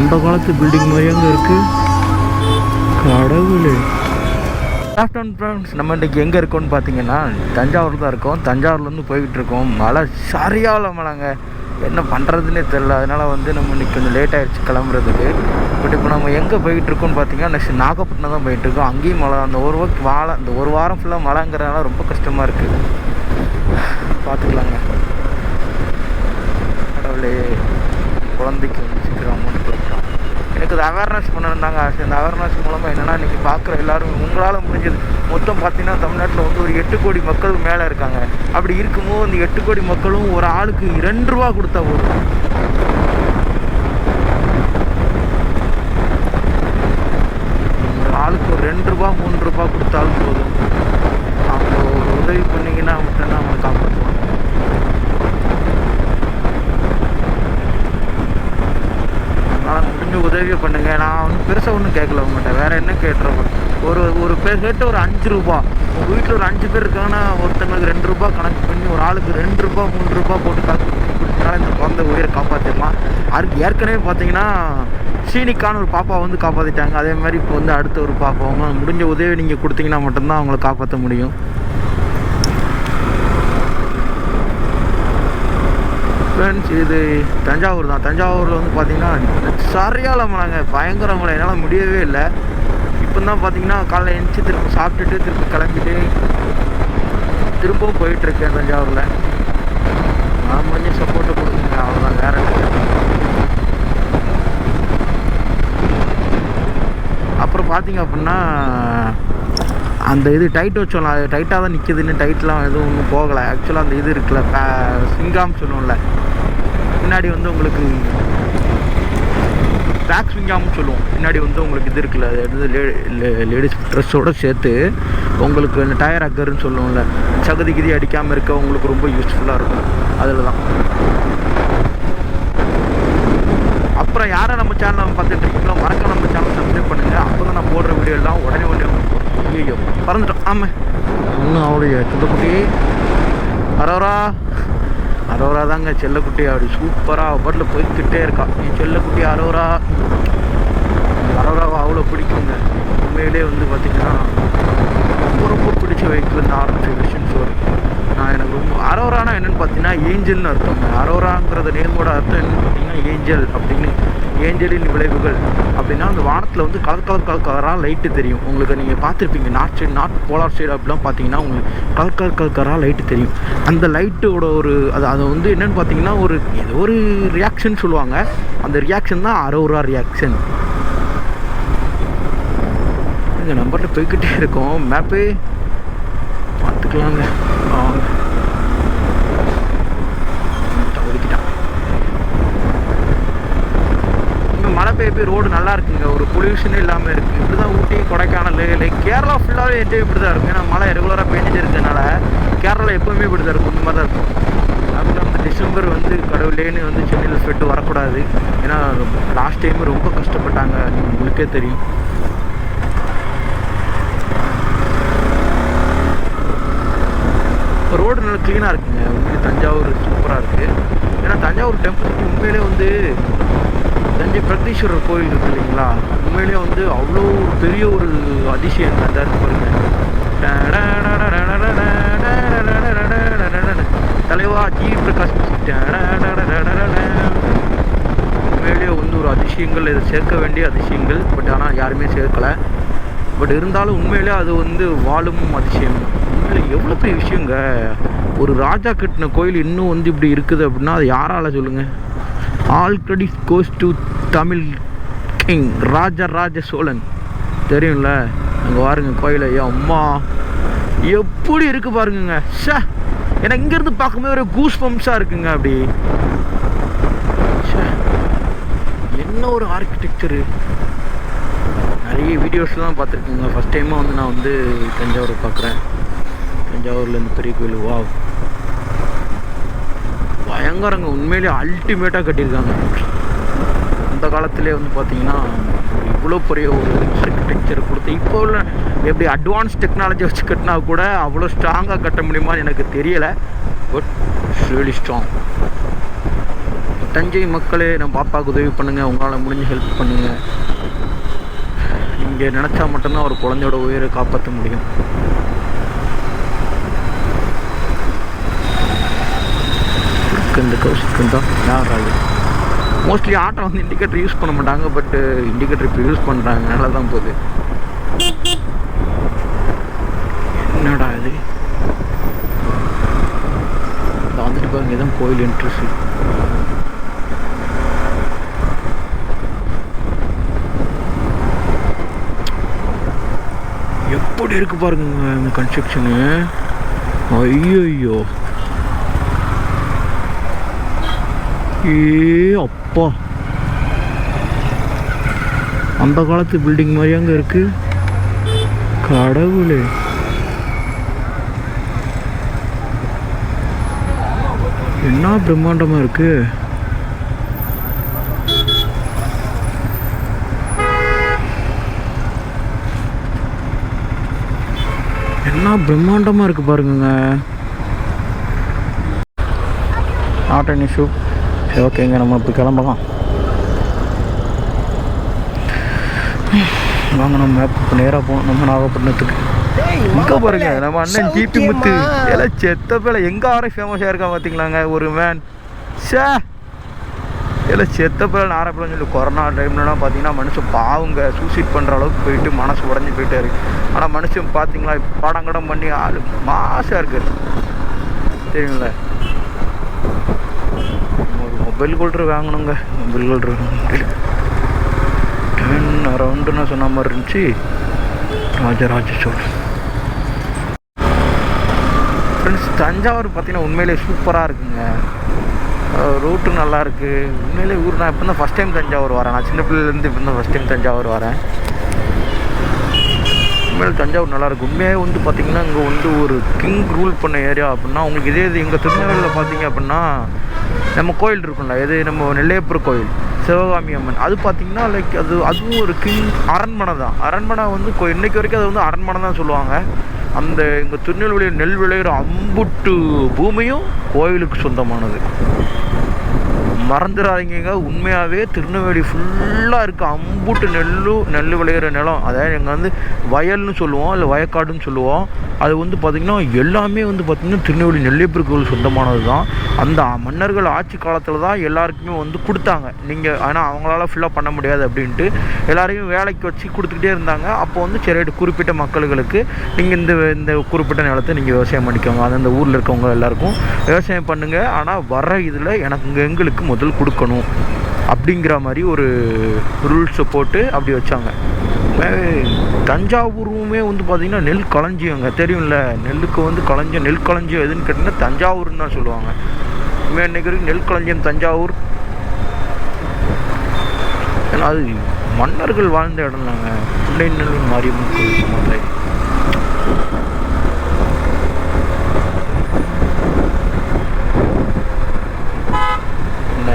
அந்த காலத்து பில்டிங் மாதிரி அங்கே இருக்குது கடவுளே. ஆஃப்டர்நூன் ஃப்ரெண்ட்ஸ் நம்ம இன்றைக்கி எங்கே இருக்கோம்னு பார்த்தீங்கன்னா தஞ்சாவூர் தான் இருக்கோம். தஞ்சாவூர்லேருந்து போய்கிட்டு இருக்கோம். மழை சரியான மழைங்க. என்ன பண்ணுறதுனே தெரில அதனால் வந்து நம்ம இன்றைக்கி கொஞ்சம் லேட் ஆகிடுச்சு கிளம்புறதுக்கு. பட் இப்போ நம்ம எங்கே போய்கிட்டு இருக்கோம்னு பார்த்தீங்கன்னா நெக்ஸ்ட் நாகப்பட்டினம் தான் போயிட்டு இருக்கோம். அங்கேயும் மழை. அந்த ஒரு வாக்கு வாழை அந்த ஒரு வாரம் ஃபுல்லாக மழைங்கிறதுனால ரொம்ப கஷ்டமாக இருக்குது பார்த்துக்கலாங்க கடவுளே. குழந்தைக்கு வந்து சீக்கிரம் அமௌண்ட் எனக்கு இது அவேர்னஸ் பண்ணணுந்தாங்க ஆசை. இந்த அவேர்னஸ் மூலமாக என்னென்னா இன்றைக்கி பார்க்குற எல்லோரும் உங்களால் முடிஞ்சது. மொத்தம் பார்த்தீங்கன்னா தமிழ்நாட்டில் வந்து ஒரு எட்டு கோடி மக்கள் மேலே இருக்காங்க. அப்படி இருக்கும்போது அந்த எட்டு கோடி மக்களும் ஒரு ஆளுக்கு ரெண்டு ரூபா கொடுத்தா போதும். ஒரு ஆளுக்கு ஒரு ரெண்டு ரூபா மூணு ரூபா கொடுத்தாலும் போதும் அவங்க ஒரு உதவி பண்ணீங்கன்னா மட்டும்தான் அவங்க காப்பாற்றுவாங்க அதனால் முடிஞ்ச உதவியை பண்ணுங்க நான் வந்து பெருசாக ஒன்றும் கேட்கல உங்கள்கிட்ட வேறு என்ன கேட்டுருவோம் ஒரு ஒரு பேர் கேட்டு ஒரு அஞ்சு ரூபா. உங்கள் வீட்டில் ஒரு அஞ்சு பேர் இருக்காங்கன்னா ஒருத்தங்களுக்கு ரெண்டு ரூபா கணக்கு பண்ணி ஒரு ஆளுக்கு ரெண்டு ரூபா மூணு ரூபா போட்டு காசு கொடுத்தனால இந்த குழந்தை உயிரை காப்பாற்றிடலாம் அதுக்கு ஏற்கனவே பார்த்தீங்கன்னா சீனிக்கான ஒரு பாப்பா வந்து காப்பாற்றிட்டாங்க அதே மாதிரி இப்போ வந்து அடுத்த ஒரு பாப்பாவும் முடிஞ்ச உதவி நீங்கள் கொடுத்தீங்கன்னா மட்டும்தான் அவங்கள காப்பாற்ற முடியும். ஃப்ரெண்ட்ஸ் இது தஞ்சாவூர் தான். தஞ்சாவூரில் வந்து பார்த்தீங்கன்னா சரியாக மழைங்க பயங்கர மழை என்னால் முடியவே இல்லை. இப்போ தான் பார்த்தீங்கன்னா காலைல எழுந்துச்சி திரும்ப சாப்பிட்டுட்டு திரும்ப கிளம்பிட்டு திரும்பவும் போயிட்டுருக்கேன் தஞ்சாவூரில். நான் முடிஞ்ச சப்போர்ட்டை கொடுக்குங்க அவ்வளோதான் வேறு அப்புறம் பார்த்தீங்க அப்படின்னா அந்த இது டைட் வச்சோம்ல அது டைட்டாக தான் நிற்கிதுன்னு டைட்லாம் எதுவும் ஒன்றும் போகலை. ஆக்சுவலாக அந்த இது இருக்குல்ல சிங்காம் சொல்லுவோம்ல. பின்னாடி வந்து உங்களுக்கு பேக் ஸ்விங்காம்னு சொல்லுவோம். பின்னாடி வந்து உங்களுக்கு இது இருக்குல்ல அது வந்து லேடிஸ் ட்ரெஸ்ஸோடு சேர்த்து உங்களுக்கு இந்த டயர் அக்கர்னு சொல்லுவோம்ல சகதி கிதி அடிக்காமல் இருக்க உங்களுக்கு ரொம்ப யூஸ்ஃபுல்லாக இருக்கும். அதில் தான் அப்புறம் யாரை நம்ம சேனலை பார்த்துட்டு இருக்கீங்களோ மறக்க நம்ம சேனல் சப்ஸ்கிரைப் பண்ணுங்க. அப்போ தான் நான் போடுற வீடியோ எல்லாம் உடனே உடனே பறந்துட்டோம் ஆமாம் இன்னும் அவளுடைய செல்லக்குட்டி அரோரா அரோரா தாங்க செல்லக்குட்டி. அப்படி சூப்பராக பாட்டில் போய்க்கிட்டே இருக்கா. என் செல்லக்குட்டி அரோரா. அரோராவை அவ்வளோ பிடிக்குங்க. உண்மையிலே வந்து பார்த்திங்கன்னா ரொம்ப ரொம்ப பிடிச்ச வெஹிக்கிள் இந்த ஆரம்பிச்ச விஷயம் நான் எனக்கு ரொம்ப அரோரானா என்னென்னு பார்த்தீங்கன்னா ஏஞ்சல்னு அர்த்தம் அரோராங்கிறத நேமோட அர்த்தம் என்னென்னு பார்த்தீங்கன்னா ஏஞ்சல் அப்படின்னு ஏஞ்சலின் விளைவுகள். அப்படின்னா அந்த வானத்தில் வந்து கலர் கலர் கலர் கலராக லைட்டு தெரியும். உங்களுக்கு நீங்கள் பார்த்துருப்பீங்க north side north polar side அப்படிலாம் பார்த்தீங்கன்னா உங்களுக்கு கலர் கலர் கலர் கலராக லைட்டு தெரியும். அந்த லைட்டோட ஒரு அது அது வந்து என்னென்னு பார்த்தீங்கன்னா ஒரு ஏதோ ஒரு ரியாக்ஷன் சொல்லுவாங்க. அந்த ரியாக்ஷன் தான் அரோரா ரியாக்ஷன் இந்த நம்பர்கிட்ட போய்கிட்டே இருக்கோம். மேப்பு பார்த்துக்கலாங்க வாங்க ஒதுக்கிட்டான் இங்கே ரோடு நல்லா இருக்குங்க. ஒரு பொல்யூஷனும் இல்லாமல் இருக்குது இப்படி தான் ஊட்டி கொடைக்கானல் லைக் கேரளா ஃபுல்லாகவே என்ஜாய் இப்படி தான் இருக்கும். ஏன்னா மழை ரெகுலராக பெஞ்சிட்டு இருக்கனால கேரளா எப்போவுமே இப்படி தான் இருக்கும். இந்த மாதிரி தான் இருக்கும். அதுவும் இல்லாமல் டிசம்பர் வந்து கடவுளேன்னு வந்து சென்னையில் ஸ்வெட்டு வரக்கூடாது. ஏன்னா லாஸ்ட் டைம் ரொம்ப கஷ்டப்பட்டாங்க. உங்களுக்கே தெரியும். ரோடு நல்லா க்ளீனாக இருக்குங்க. உண்மையிலே தஞ்சாவூர் சூப்பராக இருக்குது ஏன்னா தஞ்சாவூர் டெம்பிள் உண்மையிலே வந்து தஞ்சை பிரகதீஸ்வரர் கோயில் இருக்கு இல்லைங்களா? உண்மையிலேயே வந்து அவ்வளோ ஒரு பெரிய ஒரு அதிசயம் அந்த இருக்கு பாருங்க தலைவா ஜி பிரகாஷ் உண்மையிலேயே வந்து ஒரு அதிசயங்கள் இதை சேர்க்க வேண்டிய அதிசயங்கள் பட் ஆனால் யாருமே சேர்க்கலை பட் இருந்தாலும் உண்மையிலே அது வந்து வாழும் அதிசயம் உண்மையிலே எவ்வளோ பெரிய விஷயங்க ஒரு ராஜா கட்டின கோயில் இன்னும் வந்து இப்படி இருக்குது அப்படின்னா அது யாரால சொல்லுங்கள் all credit goes to Tamil king Raja Raja Cholan தெரியும்ல? அங்கே பாருங்க கோயில. ஐயா அம்மா. எப்படி இருக்கு பாருங்கங்க. சே எனக்கு இங்கேருந்து பார்க்கும்போது ஒரு கூஸ் பம்ப்ஸாக இருக்குங்க அப்படி. என்ன ஒரு ஆர்கிடெக்சரு நிறைய வீடியோஸ்லாம் பார்த்துருக்குங்க. ஃபஸ்ட் டைமாக வந்து நான் வந்து தஞ்சாவூர் பார்க்குறேன். தஞ்சாவூரில் இந்த பெரிய கோயில். வா பயங்கரங்க. உண்மையிலேயே அல்டிமேட்டாக கட்டியிருக்காங்க. அந்த காலத்திலே வந்து பார்த்தீங்கன்னா இவ்வளோ பெரிய ஒரு ஆர்கிடெக்சர் கொடுத்து இப்போ உள்ள எப்படி அட்வான்ஸ் டெக்னாலஜி வச்சு கட்டினா கூட அவ்வளோ ஸ்ட்ராங்காக கட்ட முடியுமான்னு எனக்கு தெரியலை. பட் ரியலி ஸ்ட்ராங் தஞ்சை மக்களே நம்ம பாப்பாவுக்கு உதவி பண்ணுங்கள் உங்களால் முடிஞ்சு ஹெல்ப் பண்ணுங்கள் இங்கே நினச்சா மட்டும்தான் ஒரு குழந்தையோட உயிரை காப்பாற்ற முடியும். இருக்கு இந்த கௌசிக்கு தான். யார் ஆள் மோஸ்ட்லி ஆட்டோ வந்து இண்டிகேட்டர் யூஸ் பண்ண மாட்டாங்க பட் இண்டிகேட்டர் uh, இப்போ யூஸ் பண்ணுறாங்க நல்லா தான் போகுது. என்னடா இது? வந்துட்டு பாருங்க இதான் கோயில் இன்ட்ரெஸ்ட் எப்படி இருக்கு பாருங்க இந்த கன்ஸ்ட்ரக்ஷனு ஐயோ ஏ அப்பா. அந்த காலத்து பில்டிங் மாதிரி அங்கே இருக்கு. கடவுளே. என்ன பிரம்மாண்டமாக இருக்கு? என்ன பிரம்மாண்டமாக இருக்கு பாருங்க நாட் அன் இஷ்யூ ஓகேங்க நம்ம இப்போ கிளம்பலாம். வாங்க நம்ம மேப் நேராக போகணும். நம்ம நாகப்பட்டினத்துக்கு. இங்கே பாருங்க நம்ம அண்ணன் ஜிபி முத்து. எல்லாம் செத்த பேல எங்கே ஆரே ஃபேமஸாக இருக்கா பார்த்தீங்களாங்க ஒரு மேன் ஷே எல்லாம் செத்த பேல நாரப்பிள்ளைன்னு சொல்லி கொரோனா டைம்லலாம் பார்த்தீங்கன்னா மனுஷன் பாவங்க. சூசைட் பண்ணுற அளவுக்கு போயிட்டு மனசு உடஞ்சி போயிட்டாரு. ஆனால் மனுஷன் பார்த்தீங்களா படம் கடம் பண்ணி ஆள் மாசாக இருக்காரு தெரியுங்களா? ஒரு மொபைல் வாங்கணுங்க. மொபைல் ஹோல்டர் டென் அரௌண்டுன்னு சொன்ன மாதிரி இருந்துச்சு. ராஜராஜ சோழன். ஃப்ரெண்ட்ஸ் தஞ்சாவூர் பார்த்தீங்கன்னா உண்மையிலே சூப்பராக இருக்குங்க. ரூட்டு நல்லா இருக்குது உண்மையிலே ஊர் நான் இப்போ தான் ஃபஸ்ட் டைம் தஞ்சாவூர் வரேன். நான் சின்ன பிள்ளைலேருந்து இப்போ தான் ஃபஸ்ட் டைம் தஞ்சாவூர் வரேன். உண்மையிலே தஞ்சாவூர் நல்லாயிருக்கு உண்மையாக வந்து பார்த்திங்கன்னா இங்கே வந்து ஒரு கிங் ரூல் பண்ண ஏரியா அப்படின்னா உங்களுக்கு இதே இது எங்கள் திருநெல்வேலியில் பார்த்தீங்க அப்படின்னா நம்ம கோயில் இருக்கும்ல எது நம்ம நெல்லையப்பர் கோயில் சிவகாமி அம்மன். அது பார்த்தீங்கன்னா லைக் அது அதுவும் ஒரு கிங் அரண்மனை தான். அரண்மனை வந்து கோ இன்றைக்கு வரைக்கும் அது வந்து அரண்மனை தான் சொல்லுவாங்க. அந்த எங்கள் திருநெல்வேலியில் நெல் விளையிற அம்புட்டு பூமியும் கோயிலுக்கு சொந்தமானது. மறந்துடாதீங்க உண்மையாகவே திருநெல்வேலி ஃபுல்லாக இருக்குது அம்புட்டு நெல்லும் நெல் விளையிற நிலம். அதாவது எங்கள் வந்து வயல்னு சொல்லுவோம் இல்லை வயக்காடுன்னு சொல்லுவோம். அது வந்து பார்த்திங்கன்னா எல்லாமே வந்து பார்த்திங்கன்னா திருநெல்வேலி நெல்லியப்பர் கோவில் சொந்தமானது தான். அந்த மன்னர்கள் ஆட்சி காலத்தில் தான் எல்லாருக்குமே வந்து கொடுத்தாங்க. நீங்கள் ஆனால் அவங்களால ஃபுல்லாக பண்ண முடியாது அப்படின்ட்டு எல்லாரையும் வேலைக்கு வச்சு கொடுத்துக்கிட்டே இருந்தாங்க. அப்போ வந்து சரி குறிப்பிட்ட மக்களுக்கு நீங்கள் இந்த இந்த குறிப்பிட்ட நிலத்தை நீங்கள் விவசாயம் பண்ணிக்கோங்க. அது அந்த ஊரில் இருக்கவங்க எல்லாருக்கும் விவசாயம் பண்ணுங்கள் ஆனால் வர இதில் எனக்கு எங்களுக்கு முதல் கொடுக்கணும் அப்படிங்கிற மாதிரி ஒரு ரூல்ஸை போட்டு அப்படி வச்சாங்க. தஞ்சாவூருமே வந்து பார்த்திங்கன்னா நெல் களஞ்சியங்க. தெரியும்ல நெல்லுக்கு வந்து களஞ்சியம் நெல் களஞ்சியம் எதுன்னு கேட்டிங்கன்னா தஞ்சாவூர்னு தான் சொல்லுவாங்க. இனிமேல் இன்னைக்கு நெல் களஞ்சியம் தஞ்சாவூர். ஏன்னா அது மன்னர்கள் வாழ்ந்த இடம் தாங்க பிள்ளை நெல் மாரியம்மன் கோயில் மதுரை என்ன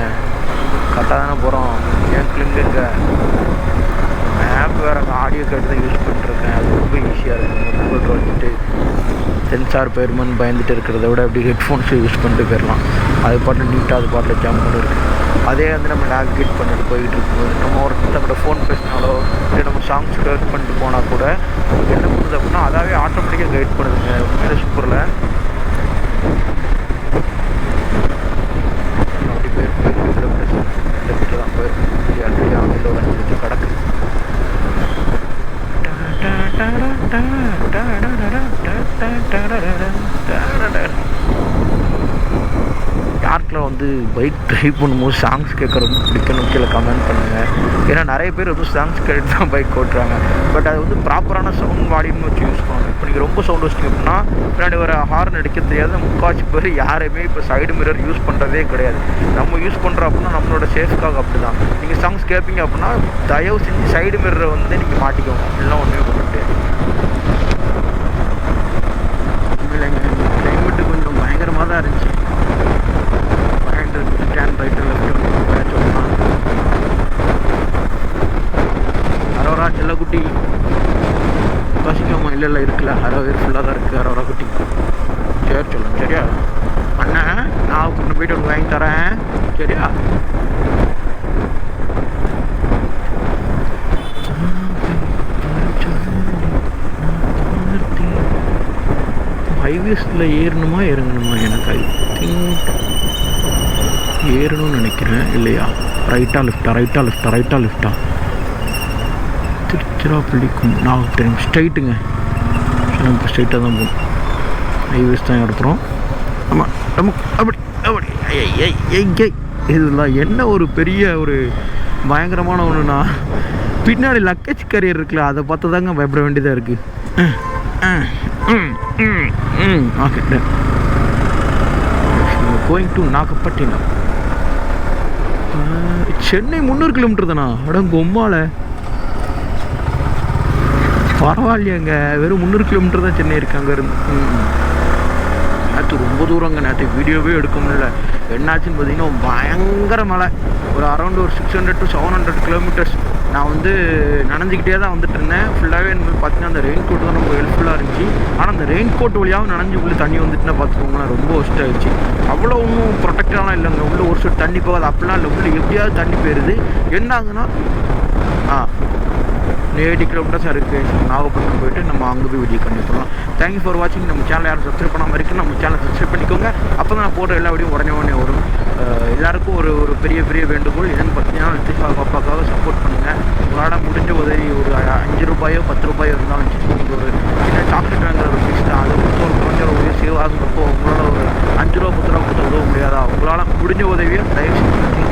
கரெக்டாக தானே போகிறோம் ஏன் கிளிங்குங்க மேப் வேறு ஆடியோ கேட்டு தான் யூஸ் பண்ணிட்டுருக்கேன். அது ரொம்ப ஈஸியாக இருக்கும். கூகுள் வச்சுட்டு சென்சார் போயிருமன்னு பயந்துட்டு இருக்கிறத விட அப்படி ஹெட்ஃபோன்ஸை யூஸ் பண்ணிட்டு போயிடலாம். அது பாட்டு நீட்டாக அது பாட்டில் ஜம்ப் பண்ணிருக்கு அதே வந்து நம்ம நேவிகேட் பண்ணிட்டு போயிட்டு இருக்கும்போது நம்ம ஒருத்தவங்களோட ஃபோன் பேசினாலோ இல்லை நம்ம சாங்ஸ் கேட் பண்ணிட்டு போனால் கூட என்ன பண்ணுது அப்படின்னா அதாவே ஆட்டோமேட்டிக்காக கைட் பண்ணுதுங்க. உண்மையிலே சூப்பரில் നമുക്ക് രണ്ട് ഗ്രാമിലോ അനുസരിച്ച് കടക്കും da da da da da da da da da da யாருக்கெல்லாம் வந்து பைக் ட்ரைவ் பண்ணும்போது சாங்ஸ் கேட்குறது பிடிக்கணும் கீழே கமெண்ட் பண்ணுங்கள் ஏன்னா நிறைய பேர் வந்து சாங்ஸ் கேட்டு தான் பைக் ஓட்டுறாங்க. பட் அது வந்து ப்ராப்பரான சவுண்ட் வால்யூம் வச்சு யூஸ் பண்ணணும். இப்போ நீங்கள் ரொம்ப சவுண்ட் வச்சிங்க அப்படின்னா பின்னாடி வர ஹார்ன் அடிக்க தெரியாத முக்காட்சி பேர் யாருமே இப்போ சைடு மிரர் யூஸ் பண்ணுறதே கிடையாது. நம்ம யூஸ் பண்ணுறோம் அப்படின்னா நம்மளோட சேஃப்காக அப்படி தான் நீங்கள் சாங்ஸ் கேட்பீங்க அப்படின்னா தயவு செஞ்சு சைடு மிரரை வந்து நீங்கள் மாட்டிக்கோங்க. அப்படிலாம் ஒன்றுமே பண்ணிட்டு இல்லைங்க கிளைமேட்டு கொஞ்சம் பயங்கரமாக தான் இருந்துச்சு பயங்கர ஸ்டாண்ட் ரைட்டு லெஃப்ட் சொல்லலாம் அரோரா செல்லக்குட்டி பசிக்காமா இல்லை இல்லை இருக்குல்ல. அரை பேர் ஃபுல்லாக தான் இருக்குது அரோரா குட்டி. சரி சொல்லுங்க. சரியா? அண்ணா நான் கொண்டு போயிட்டு உனக்கு வாங்கி தரேன். சரியா? ஹைவேஸில் ஏறணுமா இறங்கணுமா? எனக்கு ஐ திங்க் ஏறணும்னு நினைக்கிறேன். இல்லையா? ரைட்டா லெஃப்டா ரைட்டா லெஃப்டா ரைட்டா லெஃப்டா திருச்சிராப்பள்ளிக்கும் நாகப்பட்டினம் ஸ்ட்ரைட்டுங்க நம்ம ஸ்ட்ரைட்டாக தான் போகணும் ஹைவேஸ் தான் எடுத்துகிறோம் ஆமாம் நம்ம அப்படி அப்படி. ஐய், இதெல்லாம் என்ன ஒரு பெரிய ஒரு பயங்கரமான ஒன்றுனா பின்னாடி லக்கேஜ் கரியர் இருக்குல்ல அதை பார்த்து தாங்க பயப்பட வேண்டியதாக இருக்குது okay going to Nagapattinam. Chennai முந்நூறு கிலோமீட்டர் தானா? அடங்க பரவாயில்லையாங்க. வெறும் முந்நூறு கிலோமீட்டர் தான் சென்னை இருக்கு அங்கேருந்து நேற்று ரொம்ப தூரங்க நேற்று வீடியோவே எடுக்க முடியல. என்னாச்சுன்னு பார்த்தீங்கன்னா பயங்கர மழை. ஒரு அரௌண்ட் ஒரு six hundred to seven hundred kilometres நான் வந்து நனைஞ்சிக்கிட்டே தான் வந்துட்டு இருந்தேன். ஃபுல்லாகவே எனக்கு பார்த்தீங்கன்னா அந்த ரெயின் கோட் தான் ரொம்ப ஹெல்ப்ஃபுல்லாக இருந்துச்சு. ஆனால் அந்த ரெயின் கோட் வழியாகவும் நனைஞ்சு உள்ளே தண்ணி வந்துட்டுன்னா பார்த்துக்கோங்களேன் ரொம்ப ஒஸ்ட் ஆயிடுச்சு. அவ்வளோ ஒன்றும் ப்ரொடெக்டாலாம் இல்லைங்க. உள்ளே ஒரு சொட்டு தண்ணி போகாது. அப்படிலாம் இல்லை. உள்ளே எப்படியாவது தண்ணி போயிடுது என்ன ஆகுதுன்னா ஆ எயிட்டி கிலோமீட்டர்ஸ் இருக்குது நாகப்பட்டினம் போயிட்டு நம்ம அங்கே போய் வீடியோ கண்டிப்பாக பண்ணலாம். தேங்க்யூ ஃபார் வாட்சிங் நம்ம சேனல் யாரும் சப்ஸ்கிரைப் பண்ணாமல் இருக்குது நம்ம சேனல் சப்ஸ்கிரைப் பண்ணிக்கோங்க. அப்போ தான் நான் போடுற எல்லா வீடியோ உடனே உடனே வரும். எல்லாருக்கும் ஒரு ஒரு பெரிய பெரிய வேண்டுகோள். என்னென்னு பார்த்தீங்கன்னா பாப்பாக்காக சப்போர்ட் பண்ணுங்கள் உங்களால் முடிஞ்ச உதவி ஒரு அஞ்சு ரூபாயோ பத்து ரூபாயோ இருந்தாலும் நீங்கள் ஒரு சின்ன சாக்லேட் வாங்குற ஒரு பீஸ் தான் அதை கொடுத்து ஒரு குறைஞ்ச ஒரு உதவி சேவ் ஆகுறப்போ உங்களால் ஒரு அஞ்சு ரூபா பத்து ரூபா கொடுத்து உதவ முடியாதா? உங்களால் முடிஞ்ச உதவியை தயவு செஞ்சு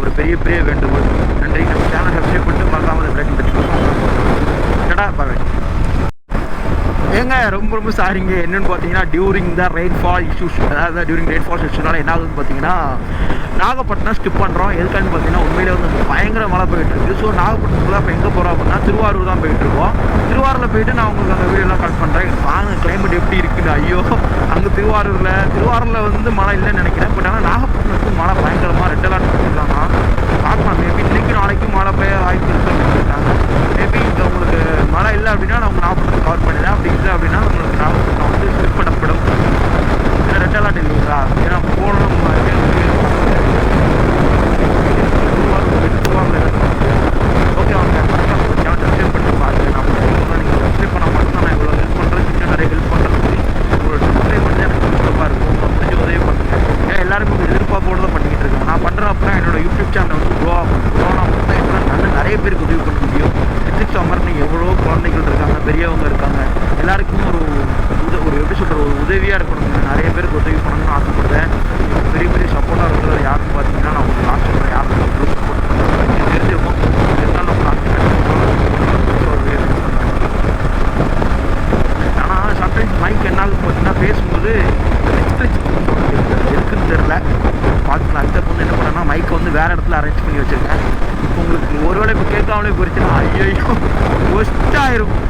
ஒரு பெரிய பெரிய வேண்டுகோள். நன்றி நம்ம சேனல் சப்ஸ்கிரைப் பண்ணிட்டு மறக்காமல் பிளேட் வச்சுக்கோங்க டடா ஏங்க ரொம்ப ரொம்ப சாரிங்க என்னென்னு பார்த்தீங்கன்னா டியூரிங் த ரெயின்ஃபால் இஷ்யூஸ் அதாவது டியூரிங் ரெயின்ஃபால் இஷ்யூஸ்னால என்ன ஆகுதுன்னு பார்த்தீங்கன்னா நாகப்பட்டினம் ஸ்கிப் பண்ணுறோம் எதுக்கான்னு பார்த்தீங்கன்னா உண்மையிலே வந்து பயங்கர மழை போயிட்டு இருக்கு. ஸோ நாகப்பட்டினத்தில் இப்போ எங்கே போகிறோம் அப்படின்னா திருவாரூர் தான் போயிட்டு இருக்கோம். திருவாரூரில் போயிட்டு நான் உங்களுக்கு அந்த வீடியோலாம் கட் பண்ணுறேன் வாங்க கிளைமேட் எப்படி இருக்குன்னு. ஐயோ அங்கே திருவாரூரில் திருவாரூரில் வந்து மழை இல்லைன்னு நினைக்கிறேன். பட் ஆனால் நாகப்பட்டினத்துக்கு மழை பயங்கரமாக ரெட் அலர்ட் பண்ணிருக்காங்க. பார்க்கலாம் மேபி இன்னைக்கு நாளைக்கு மழை பெய்ய வாய்ப்பு இருக்குன்னு சொல்லிட்டாங்க. மேபி இங்கே உங்களுக்கு மழை இல்லை அப்படின்னா நான் உங்கள் நாகப்பட்டினம் கவர் பண்ணிடுறேன் அப்படி இல்லை அப்படின்னா உங்களுக்கு நாகப்பட்டினம் வந்து ஸ்லிப் பண்ணப்படும். ஏன்னா ரெட் அலர்ட் இல்லைங்களா? ஏன்னா போகணும் ஓகே அவங்க பண்ண நான் நிறைய ஹெல்ப் பண்ணி எனக்கு இருக்கும் உதவி எல்லாருமே எதிர்பார்ப்போடு தான் பண்ணிக்கிட்டு அப்படின்னா என்னோட யூடியூப் சேனல் வந்து க்ரோ ஆகும் க்ரோ ஆனால் தான் என்னால் நல்ல நிறைய பேருக்கு உதவி பண்ண முடியும். நெட்ஃப்ளிக்ஸ் அமர்னு எவ்வளோ குழந்தைகள் இருக்காங்க பெரியவங்க இருக்காங்க. எல்லாருக்குமே ஒரு உத ஒரு எப்படி சொல்கிற ஒரு உதவியாக இருக்கணுங்க நிறைய பேருக்கு உதவி பண்ணணும்னு ஆசைப்படுறேன். பெரிய பெரிய சப்போர்ட்டாக இருக்கிறது யாருன்னு பார்த்தீங்கன்னா நான் உங்களுக்கு லாஸ்ட் சொல்கிறேன் யாருக்கும் சப்போர்ட் பண்ணுறேன் தெரிஞ்சிருக்கும் இருந்தாலும் நம்ம ஆனால் சம்டைம்ஸ் மைக் என்னால் பார்த்தீங்கன்னா பேசும்போது இருக்குன்னு தெரில பார்த்துக்கலாம். அடுத்த வந்து என்ன பண்ணேன்னா மைக்கை வந்து வேறு இடத்துல அரேஞ்ச் பண்ணி வச்சுருக்கேன். இப்போ உங்களுக்கு ஒருவேளை இப்போ கேட்காமலே போயிடுச்சுன்னா ஐயோ ஒஸ்ட்டாக இருக்கும்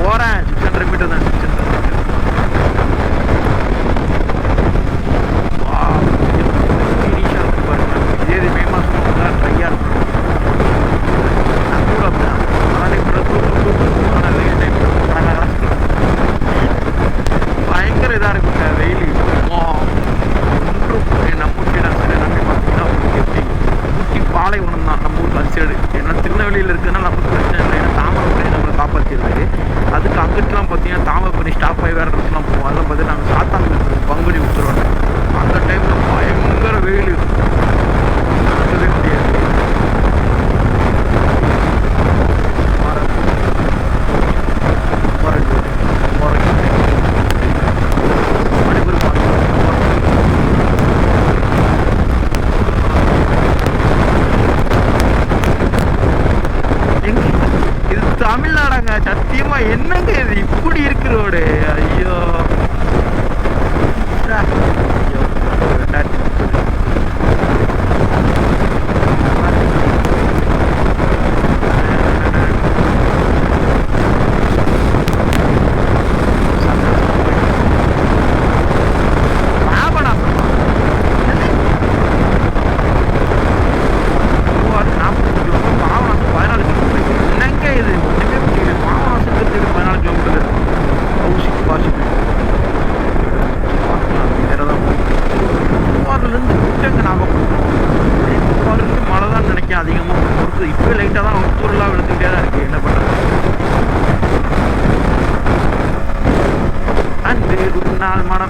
போகிறேன் சிக்ஸ் ஹண்ட்ரட் மீட்டர் தான். ನಿರ್ಮಾಣ